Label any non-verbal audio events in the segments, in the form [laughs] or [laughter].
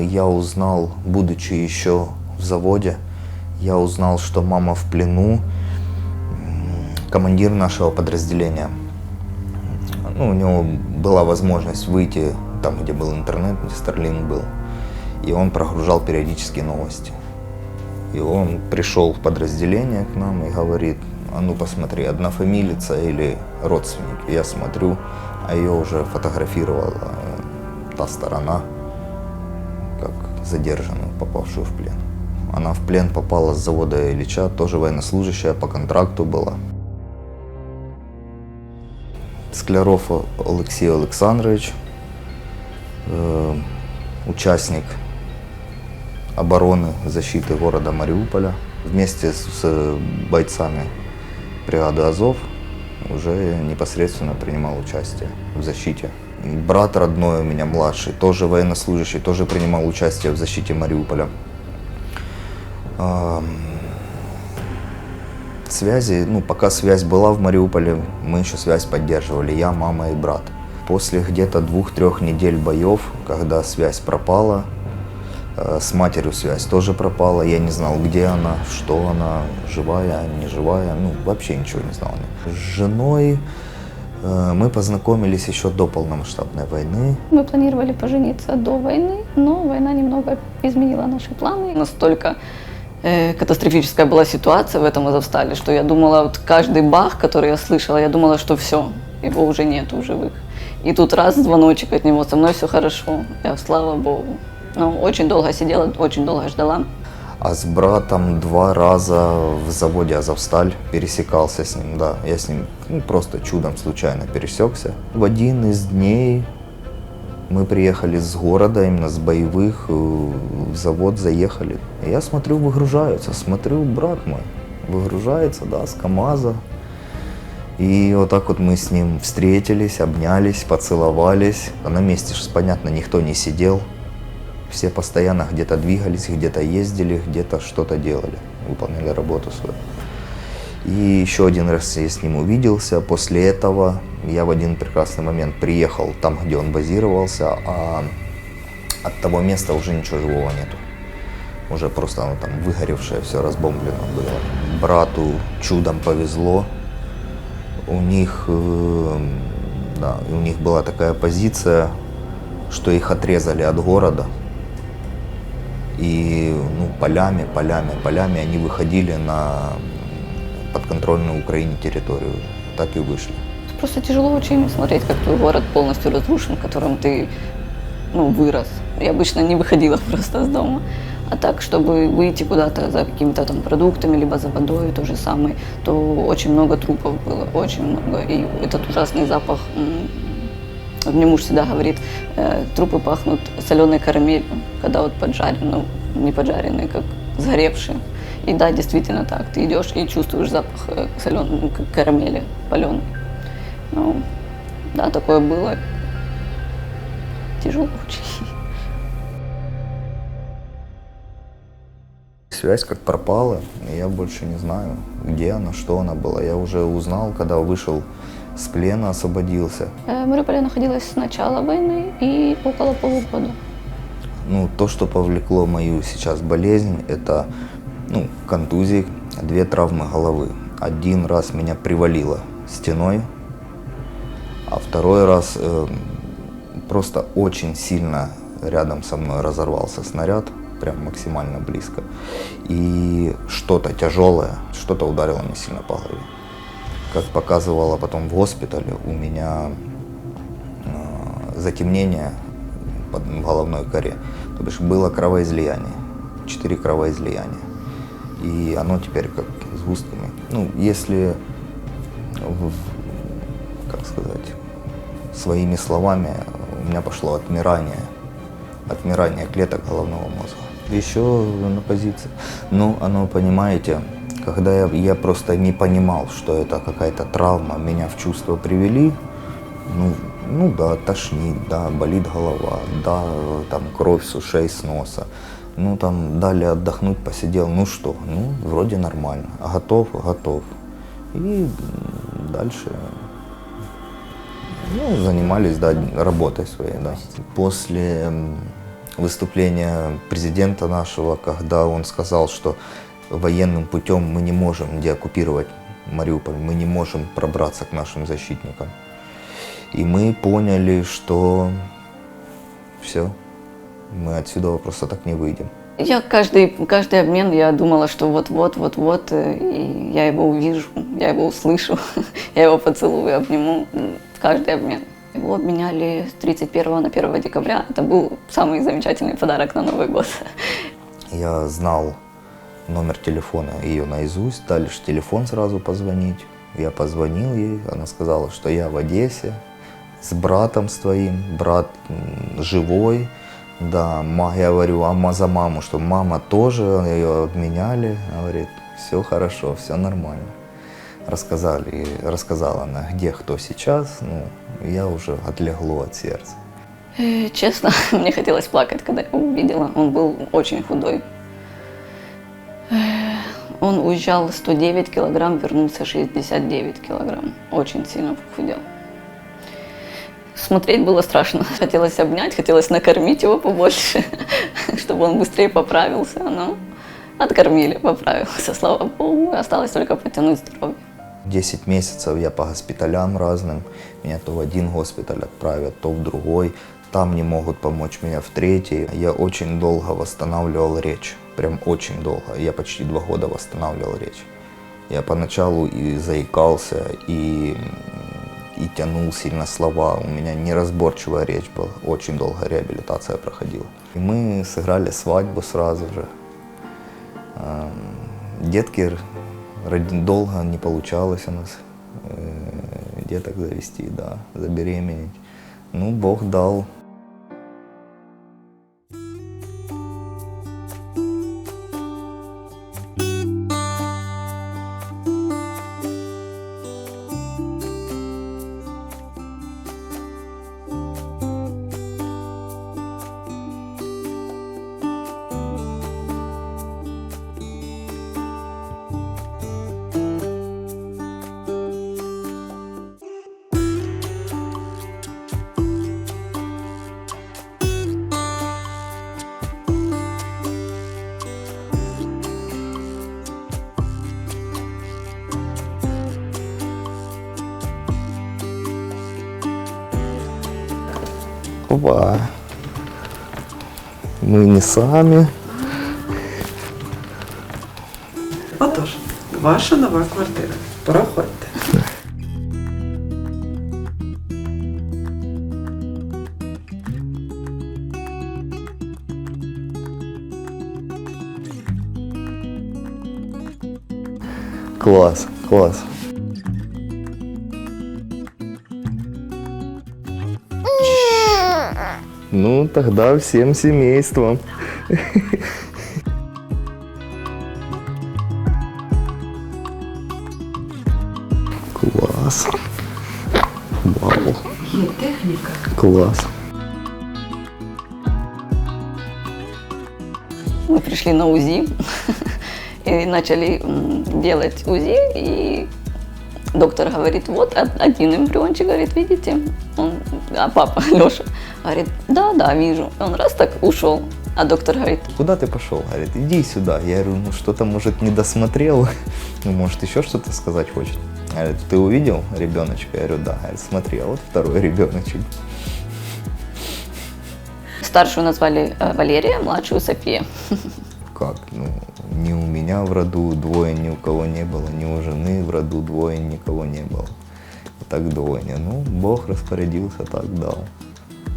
Я узнал, будучи еще в заводе, я узнал, что мама в плену, командир нашего подразделения. Ну, у него была возможность выйти там, где был интернет, где Starlink был, и он прогружал периодически новости. И он пришел в подразделение к нам и говорит, а ну посмотри, однофамилица или родственник. Я смотрю, а ее уже фотографировала э, та сторона, задержанную, попавшую в плен. Она в плен попала с завода Ильича, тоже военнослужащая, по контракту была. Скляров Алексей Александрович, э, участник обороны защиты города Мариуполя. Вместе с с бойцами бригады Азов уже непосредственно принимал участие в защите. Брат родной у меня младший, тоже военнослужащий, тоже принимал участие в защите Мариуполя. Связи, ну, пока связь была в Мариуполе, мы еще связь поддерживали, я, мама и брат. После где-то двух-трех недель боев, когда связь пропала, э, с матерью связь тоже пропала, я не знал, где она, что она, живая, не живая, ну, вообще ничего не знал. С женой мы познакомились еще до полномасштабной войны. Мы планировали пожениться до войны, но война немного изменила наши планы. Настолько э, катастрофическая была ситуация в этом Азовстале, что я думала, вот каждый бах, который я слышала, я думала, что все, его уже нету в живых. И тут раз звоночек от него, со мной все хорошо, я слава Богу. Но очень долго сидела, очень долго ждала. А с братом два раза в заводе Азовсталь пересекался с ним, да. Я с ним ну, просто чудом случайно пересекся. В один из дней мы приехали с города, именно с боевых, э, в завод заехали. Я смотрю, выгружаются. Смотрю, брат мой выгружается, да, с КамАЗа. И вот так вот мы с ним встретились, обнялись, поцеловались. А на месте, ж, понятно, никто не сидел. Все постоянно где-то двигались, где-то ездили, где-то что-то делали, выполняли работу свою. И еще один раз я с ним увиделся. После этого я в один прекрасный момент приехал там, где он базировался, а от того места уже ничего живого нету. Уже просто оно там выгоревшее, все разбомблено было. Брату чудом повезло. У них, э, да, у них была такая позиция, что их отрезали от города. И ну, полями, полями, полями они выходили на подконтрольную Украине территорию. Так и вышли. Просто тяжело очень смотреть, как твой город полностью разрушен, в котором ты ну, вырос. Я обычно не выходила [laughs] просто с дома. А так, чтобы выйти куда-то за какими-то там продуктами, либо за водой, то же самое, то очень много трупов было, очень много. И этот ужасный запах, вот мне муж всегда говорит, э, трупы пахнут соленой карамелью, когда вот поджарены, ну, не поджаренные, как сгоревшие. И да, действительно так, ты идешь и чувствуешь запах соленой карамели паленой. Ну, да, такое было. Тяжело очень. Связь как пропала, я больше не знаю, где она, что она была. Я уже узнал, когда вышел с плена, освободился. Мариуполь находилась с начала войны и около полугода. Ну, то, что повлекло мою сейчас болезнь, это ну, контузии, две травмы головы. Один раз меня привалило стеной, а второй раз э, просто очень сильно рядом со мной разорвался снаряд, прям максимально близко. И что-то тяжелое, что-то ударило мне сильно по голове. Как показывало потом в госпитале, у меня э, затемнение под, головной коре. То бишь было кровоизлияние, четыре кровоизлияния. И оно теперь как сгустками. Ну, если, как сказать, своими словами, у меня пошло отмирание, отмирание клеток головного мозга. Еще на позиции. Ну, оно, понимаете, когда я, я просто не понимал, что это какая-то травма, меня в чувство привели, ну, ну да, тошнит, да, болит голова, да, там кровь с ушей, с носа. Ну там дали отдохнуть, посидел, ну что, ну вроде нормально. Готов, готов. И дальше ну, занимались да, работой своей. Да. После м, выступление президента нашего, когда он сказал, что военным путем мы не можем деоккупировать Мариуполь, мы не можем пробраться к нашим защитникам. И мы поняли, что все, мы отсюда просто так не выйдем. Я каждый, каждый обмен, я думала, что вот-вот, вот-вот, э, и я его увижу, я его услышу, [laughs] я его поцелую, обниму. Каждый обмен. Его обменяли с 31 на 1 декабря. Это был самый замечательный подарок на Новый год. Я знал номер телефона ее наизусть, дальше телефон сразу позвонить. Я позвонил ей, она сказала, что я в Одессе с братом с твоим, брат живой. Да, я говорю, а за маму, что мама тоже, ее обменяли. Говорит, все хорошо, все нормально. Рассказали, рассказала она, где кто сейчас. Ну, я уже отлегло от сердца. Э, Честно, [laughs] мне хотелось плакать, когда его увидела. Он был очень худой. Уезжал 109 килограмм, вернулся 69 килограмм. Очень сильно похудел. Смотреть было страшно. [laughs] Хотелось обнять, хотелось накормить его побольше, [laughs] чтобы он быстрее поправился. Но откормили, поправился, слава богу. Осталось только потянуть здоровье. 10 месяцев я по госпиталям разным. Меня то в один госпиталь отправят, то в другой. Там не могут помочь меня в третий. Я очень долго восстанавливал речь. Прям очень долго. Я почти два года восстанавливал речь. Я поначалу и заикался, и, и тянул сильно слова. У меня неразборчивая речь была. Очень долго реабилитация проходила. И мы сыграли свадьбу сразу же. Эм, Детки долго не получалось у нас э, деток завести, да, забеременеть. Ну, Бог дал. Опа. Мы не сами. Отож, ваша нова квартира. Проходьте. Класс, класс. Ну, тогда всем семейством. Класс. Вау. Є. Класс. Мы пришли на УЗИ и начали делать УЗИ, и доктор говорит, вот од- один эмбриончик, говорит, видите? Он, а папа [laughs] Леша говорит, да, да, вижу. И он раз так ушел, а доктор говорит, Куда ты пошел? Говорит, иди сюда. Я говорю, ну что-то, может, не досмотрел. [laughs] Ну, может, еще что-то сказать хочет. Говорит, ты увидел ребеночка? Я говорю, да. Говорит, смотри, а вот второй ребеночек. старшую назвали э, Валерия, младшую София. Как? Ну, ни у меня в роду двое ни у кого не было, ни у жены в роду двое никого не было. Так двойня. Ну, Бог распорядился, так дал.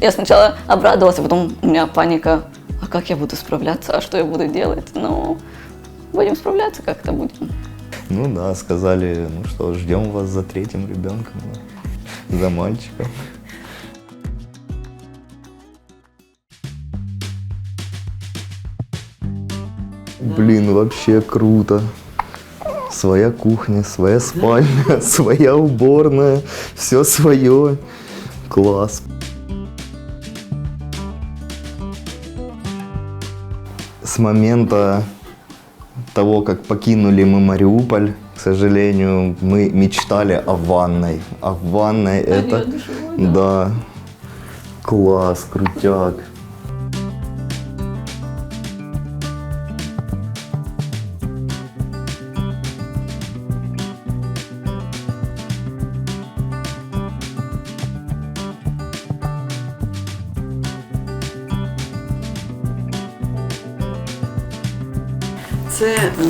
Я сначала обрадовалась, а потом у меня паника, а как я буду справляться, а что я буду делать? Ну, будем справляться, как это будем. Ну да, сказали, ну что, ждем вас за третьим ребенком, да, за мальчиком. Блин, вообще круто. Своя кухня, своя спальня, [laughs] своя уборная, все свое. Класс. С момента того, как покинули мы Мариуполь, к сожалению, мы мечтали о ванной. А ванной это... Да. Класс, крутяк.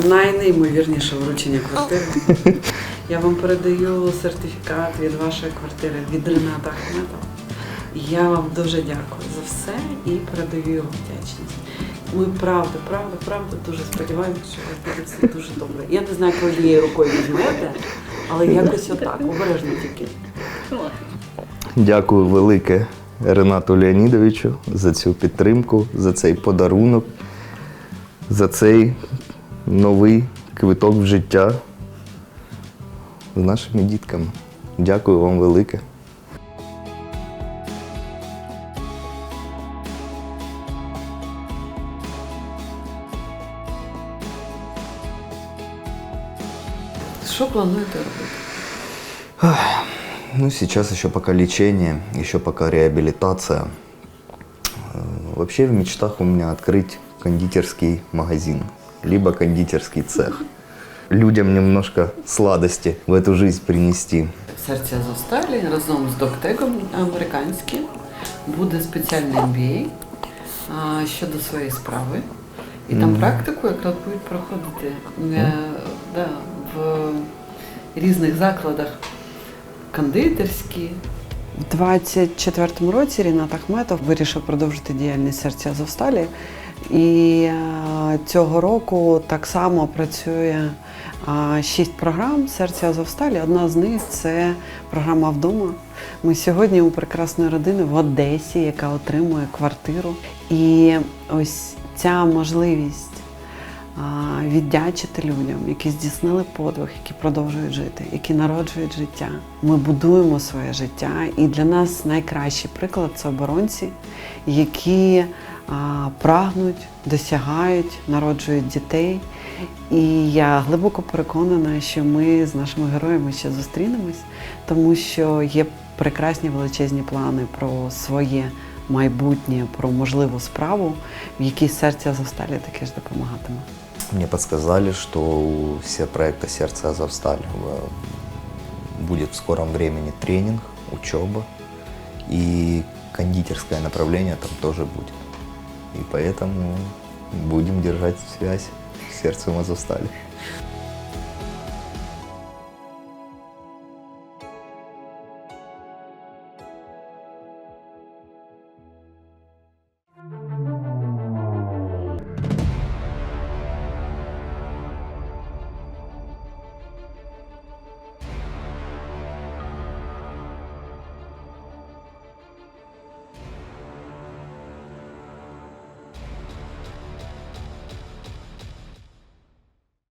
Найнеймовірніше вручення квартири. [laughs] Я вам передаю сертифікат від вашої квартири від Рената Ахметова. Я вам дуже дякую за все і передаю його вдячність. Ми правда, правда, правда дуже сподіваємося, що у вас буде все дуже добре. Я не знаю, коли однією рукою візьмете, але якось отак, обережно тільки. Дякую велике Ренату Леонідовичу за цю підтримку, за цей подарунок, за цей новий квиток в життя з нашими дітками. Дякую вам велике. Що плануєте робити? Ну, сейчас еще пока лечение, еще пока реабилитация. Э, Вообще в мечтах у меня открыть кондитерский магазин, либо кондитерский цех. Людям немножко сладости в эту жизнь принести. Серця Зосталі разом з доктегом американським буде спеціальний MBA а, щодо своєї справи. І там практику якраз будуть проходити е, да, в різних закладах кондитерські. У 24-му році Рінат Ахметов вирішив продовжити діяльність серця Зосталі. І е, цього року так само працює шість програм серця Азовсталі. Одна з них це програма вдома. Ми сьогодні у прекрасної родини в Одесі, яка отримує квартиру. І ось ця можливість віддячити людям, які здійснили подвиг, які продовжують жити, які народжують життя. Ми будуємо своє життя, і для нас найкращий приклад це оборонці, які прагнуть, досягають, народжують дітей. І я глибоко переконана, що ми з нашими героями ще зустрінемось, тому що є прекрасні величезні плани про своє майбутнє, про можливу справу, в якій серця Азовсталі таки ж допомагатиме. Мне подсказали, что у все проекта «Сердце Азовсталь» будет в скором времени тренинг, учеба, и кондитерское направление там тоже будет. И поэтому будем держать связь сердцем Азовстали.